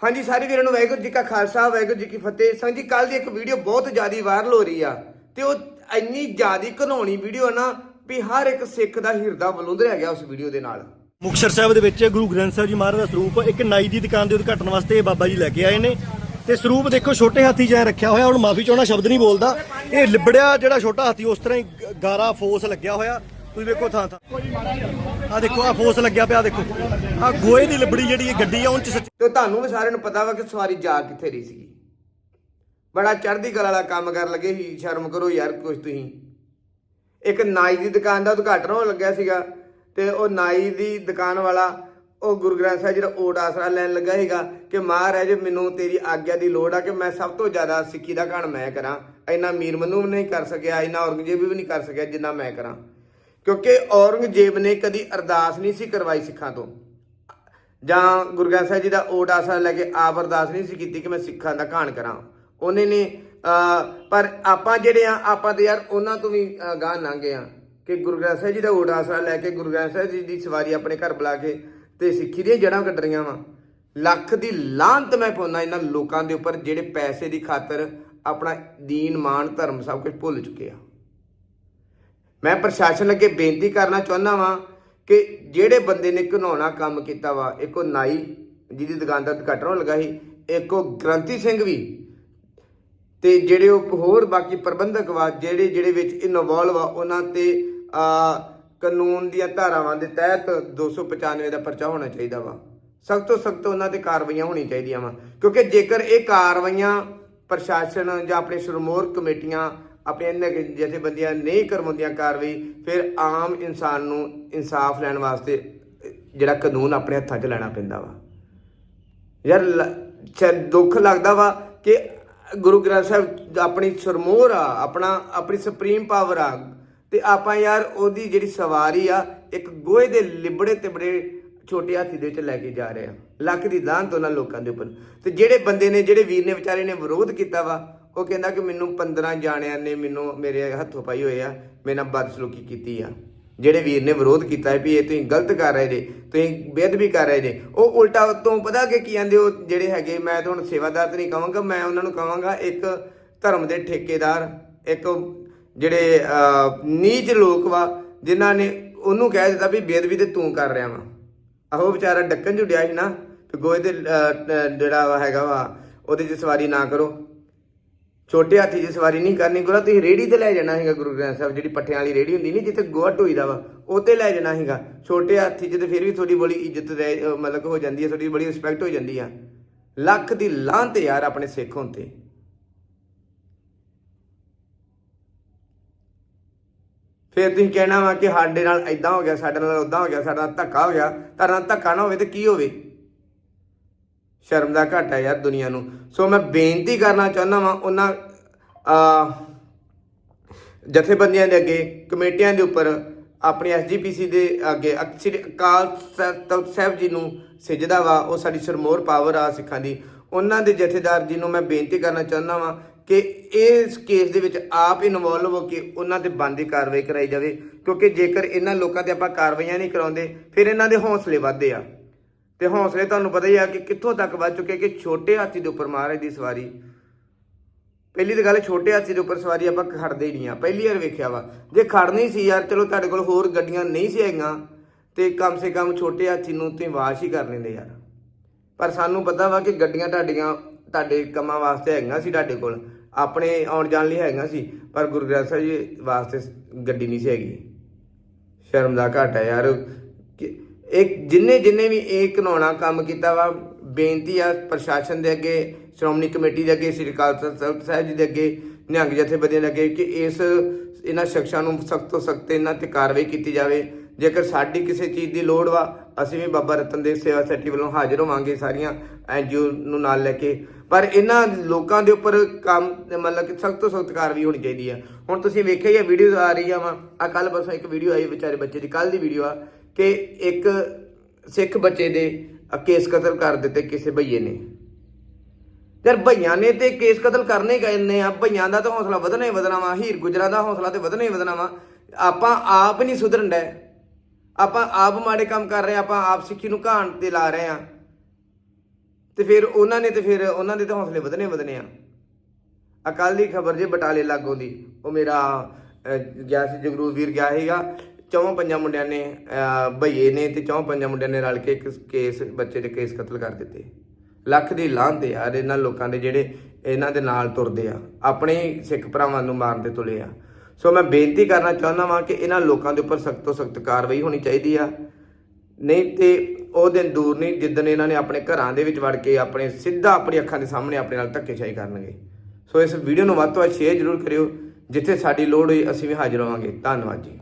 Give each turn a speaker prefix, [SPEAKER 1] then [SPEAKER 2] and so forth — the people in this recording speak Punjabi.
[SPEAKER 1] ਹਾਂਜੀ, ਸਾਰੇ ਵੀਰਾਂ ਨੂੰ ਵਾਹਿਗੁਰੂ ਜੀ ਕਾ ਖਾਲਸਾ, ਵਾਹਿਗੁਰੂ ਜੀ ਕੀ ਫਤਿਹ। ਸੰਗ ਜੀ ਕੱਲ ਦੀ ਇੱਕ ਵੀਡੀਓ ਬਹੁਤ ਜ਼ਿਆਦਾ ਵਾਇਰਲ ਹੋ ਰਹੀ ਆ ਤੇ ਉਹ ਇੰਨੀ ਜ਼ਿਆਦਾ ਘਨੌਣੀ ਵੀਡੀਓ ਨਾ ਵੀ ਹਰ ਇੱਕ ਸਿੱਖ ਦਾ ਹਿਰਦਾ ਬਲੁੰਦਰਿਆ ਗਿਆ ਉਸ ਵੀਡੀਓ ਦੇ ਨਾਲ।
[SPEAKER 2] ਮੁਕਤਸਰ ਸਾਹਿਬ ਦੇ ਵਿੱਚ ਗੁਰੂ ਗ੍ਰੰਥ ਸਾਹਿਬ ਜੀ ਮਹਾਰਾਜ ਦਾ ਸਰੂਪ, ਇੱਕ ਨਾਈ ਦੀ ਦੁਕਾਨ ਦੇ ਉਦਘਾਟਨ ਵਾਸਤੇ ਬਾਬਾ ਜੀ ਲੈ ਕੇ ਆਏ ਨੇ। ਤੇ ਸਰੂਪ ਦੇਖੋ, ਛੋਟੇ ਹਾਥੀ ਜਿਹਾ ਰੱਖਿਆ ਹੋਇਆ, ਹੁਣ ਮਾਫੀ ਚਾਹਣਾ ਸ਼ਬਦ ਨਹੀਂ ਬੋਲਦਾ। ਇਹ ਲਿਬੜਿਆ ਜਿਹੜਾ ਛੋਟਾ ਹਾਥੀ, ਉਸ ਤਰ੍ਹਾਂ ਹੀ ਗਾਰਾ, ਫੋਸ ਲੱਗਿਆ ਹੋਇਆ। ਤੁਸੀਂ ਵੇਖੋ ਥਾਂ ਥਾਂ ਆ ਦੇਖੋ, ਆ ਫੋਸ ਲੱਗਿਆ ਪਿਆ, ਦੇਖੋ। ਆ ਗੋਏ ਦੀ ਲਿਬੜੀ ਜਿਹੜੀ ਇਹ ਗੱਡੀ ਆ ਉਹ ਚ ਸੱਚ
[SPEAKER 1] ਤੇ ਤੁਹਾਨੂੰ ਵੀ ਸਾਰਿਆਂ ਨੂੰ ਪਤਾ ਵਾ ਕਿ ਸਵਾਰੀ ਜਾ ਕਿੱਥੇ ਰਹੀ ਸੀਗੀ। ਬੜਾ ਚੜ੍ਹਦੀ ਕਲਾ ਵਾਲਾ ਕੰਮ ਕਰਨ ਲੱਗੇ ਸੀ, ਸ਼ਰਮ ਕਰੋ ਯਾਰ ਕੁਛ ਤੁਸੀਂ। ਇੱਕ ਨਾਈ ਦੀ ਦੁਕਾਨ ਦਾ ਉਦਘਾਟਨ ਹੋਣ ਲੱਗਿਆ ਸੀਗਾ, ਤੇ ਉਹ ਨਾਈ ਦੀ ਦੁਕਾਨ ਵਾਲਾ, ਉਹ ਗੁਰੂ ਗ੍ਰੰਥ ਸਾਹਿਬ ਜੀ ਦਾ ਓਟ ਆਸਰਾ ਲੈਣ ਲੱਗਾ ਸੀਗਾ ਕਿ ਮਹਾਰਾਜ, ਮੈਨੂੰ ਤੇਰੀ ਆਗਿਆ ਦੀ ਲੋੜ ਆ ਕਿ ਮੈਂ ਸਭ ਤੋਂ ਜ਼ਿਆਦਾ ਸਿੱਖੀ ਦਾ ਘਣ ਮੈਂ ਕਰਾਂ। ਇੰਨਾ ਮੀਰ ਮਨੂ ਵੀ ਨਹੀਂ ਕਰ ਸਕਿਆ, ਇੰਨਾ ਔਰੰਗਜ਼ੇਬ ਵੀ ਨਹੀਂ ਕਰ ਸਕਿਆ ਜਿੰਨਾ ਮੈਂ ਕਰਾਂ। ਕਿਉਂਕਿ ਔਰੰਗਜ਼ੇਬ ਨੇ ਕਦੀ ਅਰਦਾਸ ਨਹੀਂ ਸੀ ਕਰਵਾਈ ਸਿੱਖਾਂ ਤੋਂ। ਜਾਂ ਗੁਰੂ ਗ੍ਰੰਥ ਸਾਹਿਬ ਜੀ ਦਾ ਓਟ ਆਸਰਾ ਲੈ ਕੇ ਆਪ ਅਰਦਾਸ ਨਹੀਂ ਸੀ ਕੀਤੀ ਕਿ ਮੈਂ ਸਿੱਖਾਂ ਦਾ ਘਾਣ ਕਰਾਂ। ਉਹਨੇ ਨੇ ਪਰ ਆਪਾਂ ਜਿਹੜੇ ਆ ਆਪਾਂ ਤੇ ਯਾਰ ਉਹਨਾਂ ਤੋਂ ਵੀ ਅਹ, ਲੰਘੇ ਆ ਕਿ ਗੁਰੂ ਗ੍ਰੰਥ ਸਾਹਿਬ ਜੀ ਦਾ ਓਟ ਆਸਰਾ ਲੈ ਕੇ ਗੁਰੂ ਗ੍ਰੰਥ ਸਾਹਿਬ ਜੀ ਦੀ ਸਵਾਰੀ ਆਪਣੇ ਘਰ ਬੁਲਾ ਕੇ ਤੇ ਸਿੱਖੀ ਦੀਆਂ ਜੜ੍ਹਾਂ ਕੱਢ ਰਹੀਆਂ ਵਾ। ਲੱਖ ਦੀ ਲਾਂਤ ਮੈਂ ਪਾਉਂਦਾ ਇਹਨਾਂ ਲੋਕਾਂ ਦੇ ਉੱਪਰ ਜਿਹੜੇ ਪੈਸੇ ਦੀ ਖਾਤਰ ਆਪਣਾ ਦੀਨ ਮਾਨ ਧਰਮ ਸਭ ਕੁਝ ਭੁੱਲ ਚੁੱਕੇ ਆ। ਮੈਂ ਪ੍ਰਸ਼ਾਸਨ ਅੱਗੇ ਬੇਨਤੀ ਕਰਨਾ ਚਾਹੁੰਦਾ ਵਾਂ ਕਿ ਜਿਹੜੇ ਬੰਦੇ ਨੇ ਘਿਨਾਉਣਾ ਕੰਮ ਕੀਤਾ ਵਾ, ਇੱਕ ਉਹ ਨਾਈ ਜਿਹਦੀ ਦੁਕਾਨ ਦਾ ਉਦਘਾਟਨ ਹੋਣ ਲੱਗਾ ਸੀ, ਇੱਕ ਉਹ ਗ੍ਰੰਥੀ ਸਿੰਘ ਵੀ, ਤੇ ਜਿਹੜੇ ਉਹ ਹੋਰ ਬਾਕੀ ਪ੍ਰਬੰਧਕ ਵਾ, ਜਿਹੜੇ ਜਿਹੜੇ ਵਿੱਚ ਇਨਵੋਲਵ ਆ ਉਹਨਾਂ ਤੇ ਆ ਕਾਨੂੰਨ ਦੀਆਂ ਧਾਰਾਵਾਂ ਦੇ ਤਹਿਤ 295 ਦਾ ਪਰਚਾ ਹੋਣਾ ਚਾਹੀਦਾ ਵਾ। ਸਖਤ ਤੋਂ ਸਖਤ ਉਹਨਾਂ ਤੇ ਕਾਰਵਾਈਆਂ ਹੋਣੀ ਚਾਹੀਦੀਆਂ ਵਾ, ਕਿਉਂਕਿ ਜੇਕਰ ਇਹ ਕਾਰਵਾਈਆਂ ਪ੍ਰਸ਼ਾਸਨ ਜਾਂ ਆਪਣੇ ਸ਼ਰਮੋਰ ਕਮੇਟੀਆਂ ਆਪਣੇ ਇਹਨਾਂ ਜਥੇਬੰਦੀਆਂ ਨਹੀਂ ਕਰਵਾਉਂਦੀਆਂ ਕਾਰਵਾਈ, ਫਿਰ ਆਮ ਇਨਸਾਨ ਨੂੰ ਇਨਸਾਫ ਲੈਣ ਵਾਸਤੇ, ਜਿਹੜਾ ਕਾਨੂੰਨ ਆਪਣੇ ਹੱਥਾਂ 'ਚ ਲੈਣਾ ਪੈਂਦਾ ਵਾ। ਯਾਰ ਦੁੱਖ ਲੱਗਦਾ ਵਾ ਕਿ ਗੁਰੂ ਗ੍ਰੰਥ ਸਾਹਿਬ ਆਪਣੀ ਸਰਮੋਰ ਆ, ਆਪਣਾ, ਆਪਣੀ ਸੁਪਰੀਮ ਪਾਵਰ ਆ, ਤੇ ਆਪਾਂ ਯਾਰ ਉਹਦੀ ਜਿਹੜੀ ਸਵਾਰੀ ਆ, ਇੱਕ ਗੋਹੇ ਦੇ ਲਿਬੜੇ ਤੇ ਬੜੇ ਛੋਟੇ ਹਾਥੀ ਦੇ ਵਿੱਚ ਲੈ ਕੇ ਜਾ ਰਹੇ ਆ। ਲੱਕ ਦੀ ਲਾਹਨਤ ਉਹਨਾਂ ਲੋਕਾਂ ਦੇ ਉੱਪਰ। ਤੇ ਜਿਹੜੇ ਬੰਦੇ ਨੇ, ਜਿਹੜੇ ਵੀਰ ਨੇ ਵਿਚਾਰੇ ਨੇ ਵਿਰੋਧ ਕੀਤਾ ਵਾ ਉਹ ਕਹਿੰਦਾ ਕਿ ਮੈਨੂੰ 15 ਜਾਣਿਆਂ ਨੇ ਮੈਨੂੰ ਮੇਰੇ ਹੱਥੋਂ ਪਾਈ ਹੋਏ ਆ, ਮੇਰੇ ਨਾਲ ਬਦਸਲੂਕੀ ਕੀਤੀ ਆ। ਜਿਹੜੇ ਵੀਰ ਨੇ ਵਿਰੋਧ ਕੀਤਾ ਹੈ ਵੀ ਇਹ ਤੁਸੀਂ ਗਲਤ ਕਰ ਰਹੇ ਜੇ, ਤੁਸੀਂ ਬੇਅਦਬੀ ਕਰ ਰਹੇ ਜੇ। ਉਹ ਉਲਟਾ ਤੋਂ ਪਤਾ ਕਿ ਕੀ ਕਹਿੰਦੇ ਉਹ ਜਿਹੜੇ ਹੈਗੇ, ਮੈਂ ਤਾਂ ਹੁਣ ਸੇਵਾਦਾਰ ਤੇ ਨਹੀਂ ਕਹਾਂਗਾ, ਮੈਂ ਉਹਨਾਂ ਨੂੰ ਕਹਾਂਗਾ, ਇੱਕ ਧਰਮ ਦੇ ਠੇਕੇਦਾਰ, ਇੱਕ ਜਿਹੜੇ ਨੀਚ ਲੋਕ ਵਾ, ਜਿਨ੍ਹਾਂ ਨੇ ਉਹਨੂੰ ਕਹਿ ਦਿੱਤਾ ਵੀ ਬੇਅਦਬੀ ਤੇ ਤੂੰ ਕਰ ਰਿਹਾ ਵਾ। ਆਹੋ ਵਿਚਾਰਾ ਡੱਕਣ ਜੁੜਿਆ ਸੀ ਨਾ, ਤੇ ਗੋਏ ਤੇ ਜਿਹੜਾ ਵਾ ਹੈਗਾ ਵਾ, ਉਹਦੇ 'ਚ ਸਵਾਰੀ ਨਾ ਕਰੋ। ਛੋਟੇ ਹਾਥੀ 'ਚ ਸਵਾਰੀ ਨਹੀਂ ਕਰਨੀ ਗੁਰੂ ਤੁਸੀਂ ਰੇੜੀ ਤੇ ਲੈ ਜਾਣਾ ਹੈਗਾ ਗੁਰੂ ਗ੍ਰੰਥ ਸਾਹਿਬ, ਜਿਹੜੀ ਪੱਠਿਆਂ ਵਾਲੀ ਰੇੜੀ ਹੁੰਦੀ ਨਹੀਂ ਜਿੱਥੇ ਗੋਹਾ ਢੋਈਦਾ ਵਾ, ਉਹ ਤੇ ਲੈ ਜਾਣਾ ਹੈਗਾ ਛੋਟੇ ਹਾਥੀ 'ਚ ਤੇ ਫਿਰ ਵੀ ਥੋੜੀ ਬੜੀ ਇੱਜ਼ਤ ਰਹਿ, ਅਹ ਮਤਲਬ ਕਿ ਹੋ ਜਾਂਦੀ ਹੈ ਥੋੜੀ ਬੜੀ ਰਿਸਪੈਕਟ ਹੋ ਜਾਂਦੀ ਆ। ਲੱਖ ਦੀ ਲਾਂਤ ਯਾਰ ਆਪਣੇ ਸਿੱਖ ਹੋਣ ਤੇ। ਫਿਰ ਤੁਸੀਂ ਕਹਿਣਾ ਵਾ ਕਿ ਸਾਡੇ ਨਾਲ ਐਦਾਂ ਹੋ ਗਿਆ, ਸਾਡੇ ਨਾਲ ਉਦਾਂ ਹੋ ਗਿਆ, ਸਾਡਾ ਨਾਲ ਧੱਕਾ ਹੋ ਗਿਆ, ਤੁਹਾਡੇ ਨਾਲ ਧੱਕਾ ਨਾ ਹੋਵੇ ਤੇ ਕੀ ਹੋਵੇ? ਸ਼ਰਮ ਦਾ ਘਾਟਾ ਯਾਰ ਦੁਨੀਆ ਨੂੰ। ਸੋ ਮੈਂ ਬੇਨਤੀ ਕਰਨਾ ਚਾਹੁੰਦਾ ਵਾਂ ਉਹਨਾਂ ਆ ਜਥੇਬੰਦੀਆਂ ਦੇ ਅੱਗੇ, ਕਮੇਟੀਆਂ ਦੇ ਉੱਪਰ, ਆਪਣੀ ਐਸਜੀਪੀਸੀ ਦੇ ਅੱਗੇ ਅਕ- ਸ੍ਰੀ ਅਕਾਲ ਤਖ਼ਤ ਸਾਹਿਬ ਜੀ ਨੂੰ ਸਿਜਦਾ ਵਾ, ਉਹ ਸਾਡੀ ਸਰਮੋਰ ਪਾਵਰ ਆ ਸਿੱਖਾਂ ਦੀ। ਉਹਨਾਂ ਦੇ ਜਥੇਦਾਰ ਜੀ ਨੂੰ ਮੈਂ ਬੇਨਤੀ ਕਰਨਾ ਚਾਹੁੰਦਾ ਵਾਂ ਕਿ ਇਸ ਕੇਸ ਦੇ ਵਿੱਚ ਆਪ ਇਨਵੋਲਵ ਹੋ ਕੇ ਉਹਨਾਂ ਤੇ ਬੰਦੀ ਕਾਰਵਾਈ ਕਰਾਈ ਜਾਵੇ, ਕਿਉਂਕਿ ਜੇਕਰ ਇਹਨਾਂ ਲੋਕਾਂ ਤੇ ਆਪਾਂ ਕਾਰਵਾਈਆਂ ਨਹੀਂ ਕਰਾਉਂਦੇ, ਫਿਰ ਇਹਨਾਂ ਦੇ ਹੌਸਲੇ ਵੱਧਦੇ ਆ। ਤੇ ਹੌਸਲੇ ਤੁਹਾਨੂੰ ਪਤਾ ਹੀ ਆ ਕਿ ਕਿੱਥੋਂ ਤੱਕ ਵੱਧ ਚੁੱਕੇ ਕਿ ਛੋਟੇ ਹਾਥੀ ਦੇ ਉੱਪਰ ਮਹਾਰਾਜ ਦੀ ਸਵਾਰੀ। ਪਹਿਲੀ ਤਾਂ ਗੱਲ ਛੋਟੇ ਹਾਥੀ ਦੇ ਉੱਪਰ ਸਵਾਰੀ ਆਪਾਂ ਖੜਦੇ ਹੀ ਨਹੀਂ ਆ। ਪਹਿਲੀ ਵਾਰ ਵੇਖਿਆ ਵਾ। ਜੇ ਖੜਨੀ ਸੀ ਯਾਰ, ਚਲੋ ਤੁਹਾਡੇ ਕੋਲ ਹੋਰ ਗੱਡੀਆਂ ਨਹੀਂ ਸੀ ਹੈਗੀਆਂ, ਤੇ ਕਮ ਸੇ ਕਮ ਛੋਟੇ ਹਾਥੀ ਨੂੰ ਤੁਸੀਂ ਵਾਸ਼ ਹੀ ਕਰ ਲੈਂਦੇ ਯਾਰ। ਪਰ ਸਾਨੂੰ ਪਤਾ ਵਾ ਕਿ ਗੱਡੀਆਂ ਤੁਹਾਡੀਆਂ, ਤੁਹਾਡੇ ਕੰਮਾਂ ਵਾਸਤੇ ਹੈਗੀਆਂ ਸੀ ਤੁਹਾਡੇ ਕੋਲ। ਆਪਣੇ ਆਉਣ ਜਾਣ ਲਈ ਹੈਗੀਆਂ ਸੀ, ਪਰ ਗੁਰੂ ਗ੍ਰੰਥ ਸਾਹਿਬ ਜੀ ਵਾਸਤੇ ਗੱਡੀ ਨਹੀਂ ਸੀ ਹੈਗੀ। ਸ਼ਰਮ ਦਾ ਘਾਟਾ ਯਾਰ ਇਹ ਜਿੰਨੇ ਜਿੰਨੇ ਵੀ ਇਹ ਘਿਨਾਉਣਾ ਕੰਮ ਕੀਤਾ ਵਾ, ਬੇਨਤੀ ਆ ਪ੍ਰਸ਼ਾਸਨ ਦੇ ਅੱਗੇ, ਸ਼੍ਰੋਮਣੀ ਕਮੇਟੀ ਦੇ ਅੱਗੇ, ਸ੍ਰੀ ਅਕਾਲ ਤਖਤ ਸਾਹਿਬ ਜੀ ਦੇ ਅੱਗੇ, ਨਿਹੰਗ ਜਥੇਬੰਦੀਆਂ ਦੇ ਅੱਗੇ ਕਿ ਇਸ, ਇਹਨਾਂ ਸ਼ਖਸਾਂ ਨੂੰ ਸਖਤ ਤੋਂ ਸਖਤ ਇਹਨਾਂ ਤੇ ਕਾਰਵਾਈ ਕੀਤੀ ਜਾਵੇ। ਜੇਕਰ ਸਾਡੀ ਕਿਸੇ ਚੀਜ਼ ਦੀ ਲੋੜ ਵਾ, ਅਸੀਂ ਵੀ ਬਾਬਾ ਰਤਨਦੇਵ ਸੇਵਾ ਸੈਟੀ ਵੱਲੋਂ ਹਾਜ਼ਰ ਹੋਵਾਂਗੇ ਸਾਰੀਆਂ ਐਨਜੀਓ ਨੂੰ ਨਾਲ ਲੈ ਕੇ। ਪਰ ਇਹਨਾਂ ਲੋਕਾਂ ਦੇ ਉੱਪਰ ਕੰਮ, ਮਤਲਬ ਕਿ ਸਖਤ ਤੋਂ ਸਖਤ ਕਾਰਵਾਈ ਹੋਣੀ ਚਾਹੀਦੀ ਆ। ਹੁਣ ਤੁਸੀਂ ਵੇਖਿਆ ਹੀ ਆ ਵੀਡੀਓਜ਼ ਆ ਰਹੀਆਂ ਵਾ ਆ ਕੱਲ ਬਸ ਇੱਕ ਵੀਡੀਓ ਆਈ ਵਿਚਾਰੇ ਬੱਚੇ ਦੀ ਕੱਲ ਦੀ ਵੀਡੀਓ ਆ। ਕਿ ਇੱਕ ਸਿੱਖ ਬੱਚੇ ਦੇ ਕੇਸ ਕਤਲ ਕਰ ਦਿੱਤੇ ਕਿਸੇ ਭਈਏ ਨੇ। ਯਾਰ ਭਈਆਂ ਨੇ ਤੇ ਕੇਸ ਕਤਲ ਕਰਨੇ ਹੀ ਕਰਨੇ ਆ। ਭਈਆਂ ਦਾ ਤਾਂ ਹੌਸਲਾ ਵਧਣਾ ਹੀ ਵਧਣਾ ਵਾ। ਹੀਰ ਗੁਜਰਾਂ ਦਾ ਹੌਸਲਾ ਤੇ ਵਧਣਾ ਹੀ ਵਧਣਾ ਵਾ। ਆਪਾਂ ਆਪ ਨਹੀਂ ਸੁਧਰਨ ਡੈ ਆਪਾਂ ਆਪ ਮਾੜੇ ਕੰਮ ਕਰ ਰਹੇ ਆ। ਆਪਾਂ ਆਪ ਸਿੱਖੀ ਨੂੰ ਘਾਣ ਤੇ ਲਾ ਰਹੇ ਆ। ਤੇ ਫਿਰ ਉਹਨਾਂ ਨੇ ਤੇ ਫਿਰ ਉਹਨਾਂ ਦੇ ਤਾਂ ਹੌਸਲੇ ਵਧਨੇ ਵਧਨੇ ਆ। ਅਕਾਲ ਦੀ ਖਬਰ ਜੇ ਬਟਾਲੇ ਲਾਗੋਂ ਦੀ, ਉਹ ਮੇਰਾ ਗਿਆ ਸੀ ਜਗਰੂਪ ਵੀਰ ਗਿਆ ਸੀਗਾ। ਚੌਂ ਪੰਜਾਂ ਮੁੰਡਿਆਂ ਨੇ ਅਹ, ਭਈਏ ਨੇ ਤੇ ਚੌਂ ਪੰਜਾਂ ਮੁੰਡਿਆਂ ਨੇ ਰਲ ਕੇ ਇੱਕ ਕੇਸ ਬੱਚੇ ਦੇ ਕੇਸ ਕਤਲ ਕਰ ਦਿੱਤੇ। ਲੱਖ ਦੀ ਲਾਂਤ ਯਾਰ ਇਹਨਾਂ ਲੋਕਾਂ ਦੇ ਜਿਹੜੇ ਇਹਨਾਂ ਦੇ ਨਾਲ ਤੁਰਦੇ ਆ ਆਪਣੇ ਹੀ ਸਿੱਖ ਭਰਾਵਾਂ ਨੂੰ ਮਾਰਨ ਤੇ ਤੁਲੇ ਆ। ਸੋ ਮੈਂ ਬੇਨਤੀ ਕਰਨਾ ਚਾਹੁੰਦਾ ਵਾਂ ਕਿ ਇਹਨਾਂ ਲੋਕਾਂ ਦੇ ਉੱਪਰ ਸਖਤ ਤੋਂ ਸਖਤ ਕਾਰਵਾਈ ਹੋਣੀ ਚਾਹੀਦੀ ਆ। ਨਹੀਂ ਤੇ ਉਹ ਦਿਨ ਦੂਰ ਨਹੀਂ ਜਿੱਦਣ ਇਹਨਾਂ ਨੇ ਆਪਣੇ ਘਰਾਂ ਦੇ ਵਿੱਚ ਵੜ ਕੇ ਆਪਣੇ ਸਿੱਧਾ ਆਪਣੀ ਅੱਖਾਂ ਦੇ ਸਾਹਮਣੇ ਆਪਣੇ ਨਾਲ ਧੱਕੇਸ਼ਾਹੀ ਕਰਨਗੇ। ਸੋ ਇਸ ਵੀਡੀਓ ਨੂੰ ਵੱਧ ਤੋਂ ਵੱਧ ਸ਼ੇਅਰ ਜ਼ਰੂਰ ਕਰਿਓ ਜਿੱਥੇ ਸਾਡੀ ਲੋੜ ਹੋਈ ਅਸੀਂ ਵੀ ਹਾਜ਼ਰ ਹੋਵਾਂਗੇ। ਧੰਨਵਾਦ ਜੀ।